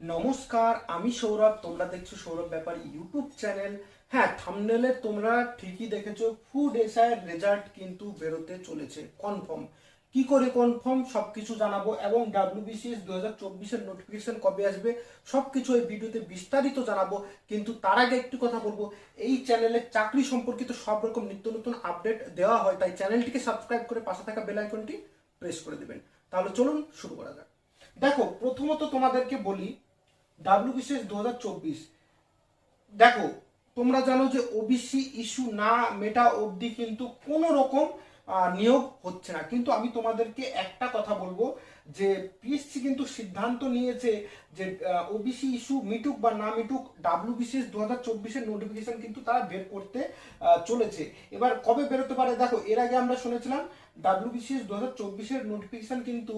নমস্কার, আমি সৌরভ, তোমরা দেখছ সৌরভ ব্যাপারী ইউটিউব চ্যানেল হ্যাঁ থামনেলে তোমরা ঠিকই দেখেছ ফুড এসআইয়ের রেজাল্ট কিন্তু বেরোতে চলেছে কনফার্ম কি করে কনফার্ম সবকিছু জানাব এবং ডাব্লিউবিসিএস দু হাজার চব্বিশের নোটিফিকেশন কবে আসবে, সবকিছু এই ভিডিওতে বিস্তারিত জানাব। কিন্তু তার আগে একটি কথা বলব, এই চ্যানেলে চাকরি সম্পর্কিত সব রকম নিত্য নতুন আপডেট দেওয়া হয়, তাই চ্যানেলটিকে সাবস্ক্রাইব করে পাশে থাকা বেল আইকনটি প্রেস করে দেবেন। তাহলে চলুন শুরু করা যাক। দেখো, প্রথমত তোমাদেরকে বলি ডাব্লিউবিসিএস দু হাজার চব্বিশ। দেখো, তোমরা জানো যে ওবিসি ইস্যু না মেটা অবধি কিন্তু কোনো রকম নিয়োগ হচ্ছে না। কিন্তু আমি তোমাদেরকে একটা কথা বলব যে পিএসসি কিন্তু সিদ্ধান্ত নিয়েছে যে ওবিসি ইস্যু মিটুক বা না মিটুক ডাব্লিউবিসিএস দু হাজার চব্বিশের নোটিফিকেশন কিন্তু তারা বের করতে চলেছে। এবার কবে বেরোতে পারে? দেখো, এর আগে আমরা শুনেছিলাম ডাব্লিউবিসিএস দু হাজার চব্বিশের নোটিফিকেশন কিন্তু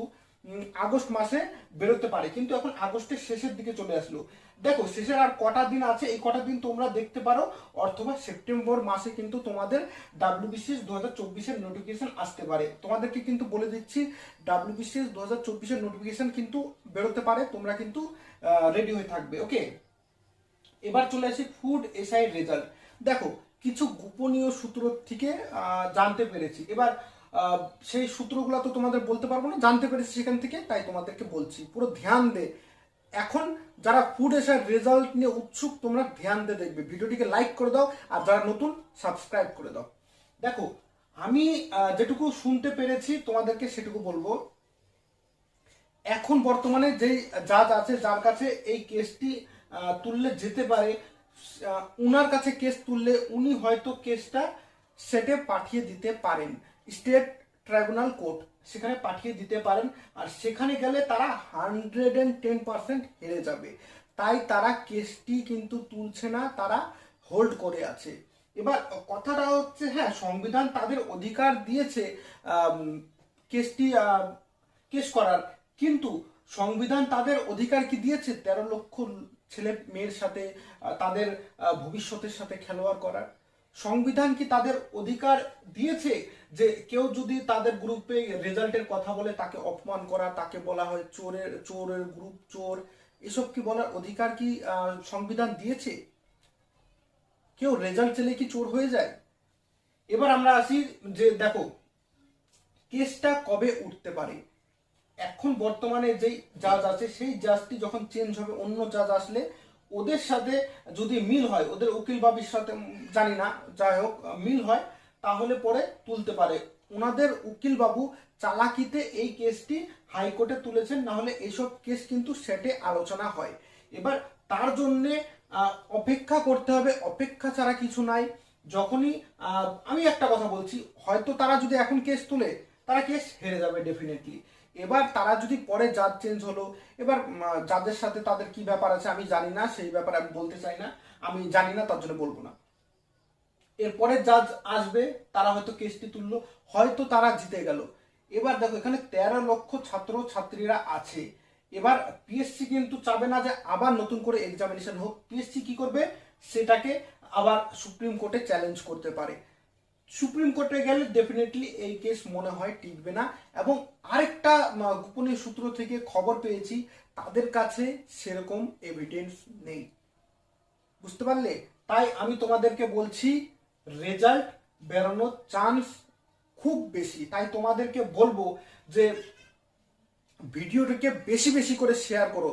আগস্ট মাসে বেরোতে পারে। কিন্তু এখন আগস্টের শেষের দিকে চলে আসলো। দেখো, শেষের আর কটা দিন আছে, এই কটা দিন তোমরা দেখতে পারো, অথবা সেপ্টেম্বর মাসে কিন্তু তোমাদের ডাব্লিউবিসিএস দু হাজার চব্বিশের নোটিফিকেশন আসতে পারে। তোমাদেরকে কিন্তু বলে দিচ্ছি, ডাব্লিউবিসিএস দু হাজার চব্বিশের নোটিফিকেশন কিন্তু বেরোতে পারে, তোমরা কিন্তু রেডি হয়ে থাকবে ওকে এবার চলে আসি ফুড এসআই রেজাল্ট দেখো, কিছু গোপনীয় সূত্র থেকে জানতে পেরেছি। এবার সেই সূত্রগুলো তো তোমাদের বলতে পারব না, জানতে পেরেছি সেখান থেকে, তাই তোমাদেরকে বলছি। পুরো ধ্যান দে। এখন যারা ফুড এসআই রেজাল্ট নিয়ে উৎসুক, তোমরা ধ্যান দিয়ে দেখবে। ভিডিওটিকে লাইক করে দাও, আর যারা নতুন সাবস্ক্রাইব করে দাও। দেখো, আমি যেটুকু শুনতে পেরেছি, তোমাদেরকে সেটুকু বলব। এখন বর্তমানে যেই জাজ আছে, যার কাছে এই কেসটি তুললে যেতে পারে উনার কাছে কেস তুললে উনি হয়তো কেসটা সেটে পাঠিয়ে দিতে পারেন। State tribunal court. সেখানে পাঠিয়ে দিতে পারেন, আর সেখানে গেলে তারা হান্ড্রেড অ্যান্ড টেন পার্সেন্ট হেরে যাবে। তাই তারা কেসটি কিন্তু তুলছে না, তারা হোল্ড করে আছে। এবার কথাটা হচ্ছে হ্যাঁ সংবিধান তাদের অধিকার দিয়েছে কেসটি কেস করার। কিন্তু সংবিধান তাদের অধিকার কি দিয়েছে? তেরো লক্ষ ছেলে মেয়ের সাথে তাদের ভবিষ্যতের সাথে খেলোয়াড় করার। সংবিধান কি তাদের অধিকার দিয়েছে যে কেউ যদি তাদের গ্রুপে রেজাল্টের কথা বলে তাকে অপমান করা, তাকে বলা হয় চোরের চোরের গ্রুপ চোর, এসব কি বলার অধিকার কি সংবিধান দিয়েছে? কেউ রেজাল্ট চেলে কি চোর হয়ে যায়? এবার আমরা আসি যে দেখো, কেসটা কবে উঠতে পারে? এখন বর্তমানে যেই জাজ আছে, সেই জাজটি যখন চেঞ্জ হবে, অন্য জাজ আসলে ওদের সাথে যদি মিল হয়, ওদের উকিল বাবির সাথে জানি না, যাই হোক মিল হয়, তাহলে পরে তুলতে পারে। ওনাদের উকিল বাবু চালাকিতে এই কেসটি হাইকোর্টে তুলেছেন না হলে এইসব কেস কিন্তু সেটে আলোচনা হয়। এবার তার জন্যে অপেক্ষা করতে হবে, অপেক্ষা ছাড়া কিছু নাই। যখনই আমি একটা কথা বলছি, হয়তো তারা যদি এখন কেস তুলে, তারা কেস হেরে যাবে ডেফিনেটলি এবার তারা যদি পরে জাজ চেঞ্জ হলো, এবার জাজের সাথে তাদের কি ব্যাপার আছে আমি জানি না, সেই ব্যাপারে আমি বলতে চাই না, আমি জানি না, তার জন্য বলব না। এরপরে জাজ আসবে, তারা হয়তো কেসটি তুললো, হয়তো তারা জিতে গেল। এবার দেখো, এখানে তেরো লক্ষ ছাত্র ছাত্রীরা আছে। এবার পিএসসি কিন্তু চাবে না যে আবার নতুন করে এক্সামিনেশন হোক। পিএসসি কি করবে? সেটাকে আবার সুপ্রিম কোর্টে চ্যালেঞ্জ করতে পারে। সুপ্রিম কোর্টে গেলে ডেফিনেটলি এই কেস মনে হয় টিকবে না। এবং আরেকটা গোপনীয় সূত্র থেকে খবর পেয়েছি, তাদের কাছে সেরকম এভিডেন্স নেই। বুঝতে পারলে? তাই আমি তোমাদেরকে বলছি রেজাল্ট বেরোনোর চান্স খুব বেশি। তাই তোমাদেরকে বলব যে, ভিডিওটাকে বেশি বেশি করে শেয়ার করো।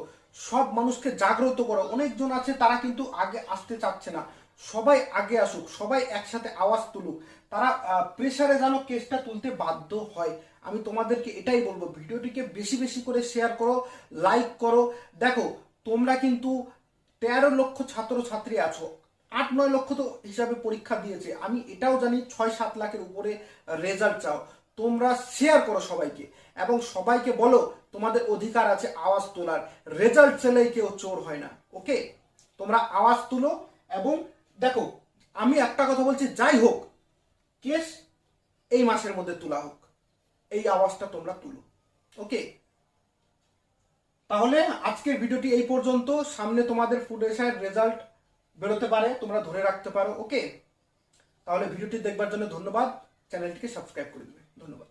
সব মানুষকে জাগ্রত করো। অনেকজন আছে, তারা কিন্তু আগে আসতে চাচ্ছে না। সবাই আগে আসুক, সবাই একসাথে আওয়াজ তুলুক। তারা প্রেশারে যেন কেসটা তুলতে বাধ্য হয়। আমি তোমাদেরকে এটাই বলব, ভিডিওটিকে বেশি বেশি করে শেয়ার করো লাইক করো। দেখো, তোমরা কিন্তু তেরো লক্ষ ছাত্র ছাত্রী আছো, আট নয় লক্ষ তো হিসাবে পরীক্ষা দিয়েছে। আমি এটাও জানি, ছয় সাত লাখের উপরে রেজাল্ট চাও। তোমরা শেয়ার করো সবাইকে, এবং সবাইকে বলো, তোমাদের অধিকার আছে আওয়াজ তোলার। রেজাল্ট চেলেই কেউ চোর হয় না ওকে তোমরা আওয়াজ তুলো, এবং দেখো, আমি একটা কথা বলছি, যাই হোক, কেস এই মাসের মধ্যে তোলা হোক, এই আওয়াজটা তোমরা তুলো ওকে তাহলে আজকের ভিডিওটি এই পর্যন্ত, সামনে তোমাদের ফুড এসআইয়ের রেজাল্ট বেরোতে পারে, তোমরা ধরে রাখতে পারো ওকে তাহলে ভিডিওটি দেখবার জন্য ধন্যবাদ চ্যানেলটিকে সাবস্ক্রাইব করে দেবে, ধন্যবাদ।